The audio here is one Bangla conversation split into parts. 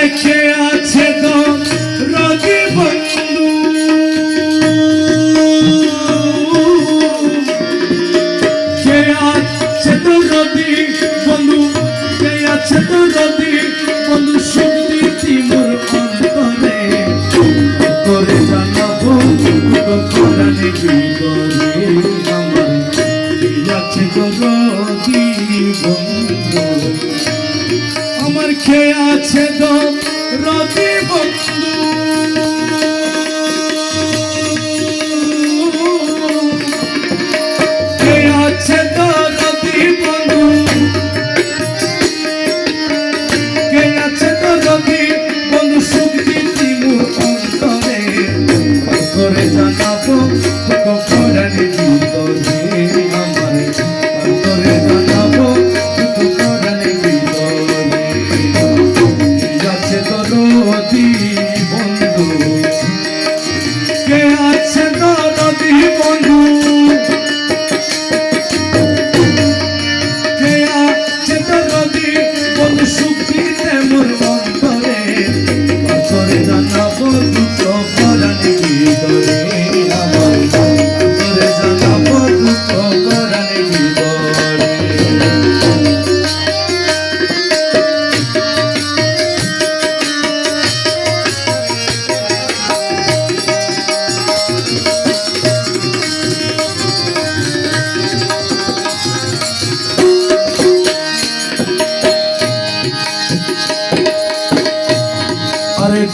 কে আছে তো রবি বন্ধু। কে আছে তো রবি বন্ধু? কে আছে তো রবি বন্ধু? বিদরে আমার। কে বন্ধু? খেয়ে আছে তো রবি বন্ধু।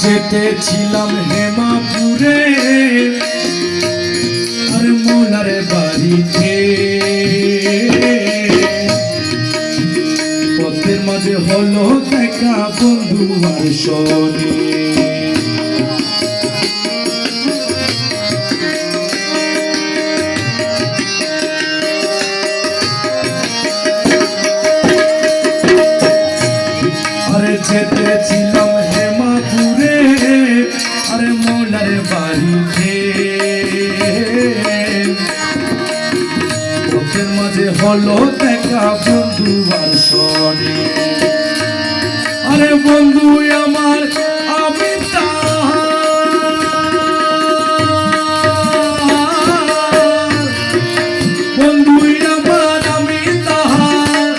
যেতেছিলাম হেমাপুরে আর মোলার বাড়িতে। পথের মাঝে হলো দেখা বন্ধু আর শনি। হলো দেখা বন্ধু শনি। আরে বন্ধু আমার, আমি বন্ধু আমার, আমি তাহার।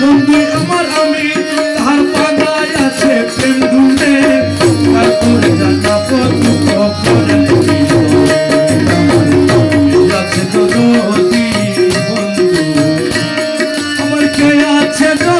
বন্ধু আমার, আমি তাহার পাগায় আছে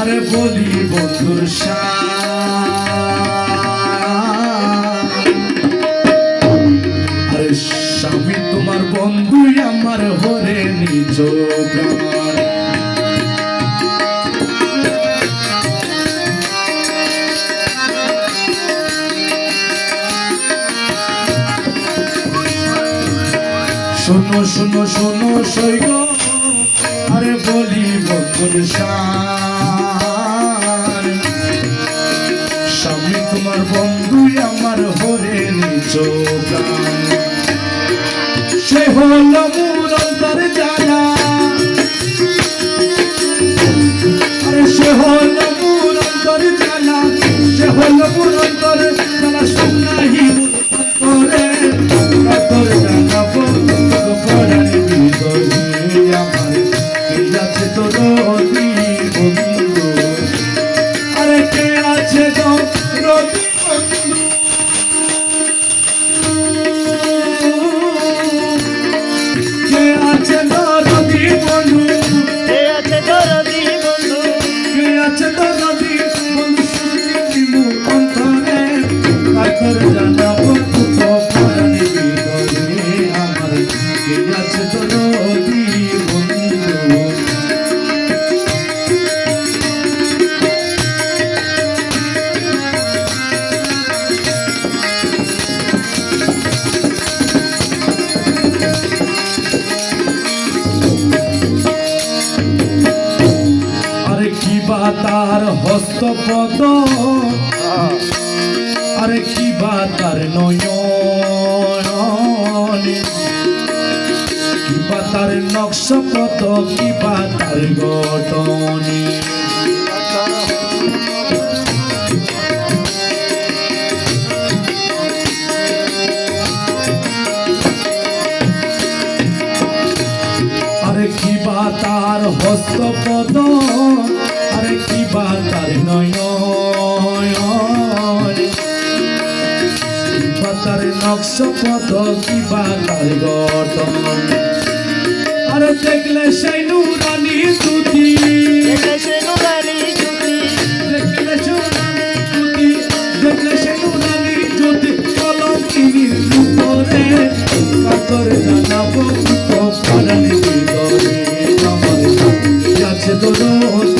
আরে বলি বন্ধুর। আরে স্বামী, তোমার বন্ধু আমার হরে নিজ প্রাণ শোনো শোনো শোনো সৈগ সার। স্বামী তোমার বন্ধু আমার হরে নিজ সে হল তার হস্তপদ। আরে কি বা তার নয়ন? কি বা তার নকশপত কি বা তার গঠনী? হস্তপদ? তার নয়ন কি বা তার নকশপদ কি বা তার গঠন আরে দেখলে সেই নুরানি তুতি দেখলে নুরানি সেই নুরানি তুতি দেখলে সেই নুরানি জ্যোতি। কলঙ্কিনীর উপরে কাতর জানাব কপারানি হৃদয়ে আমার আছে দরদি।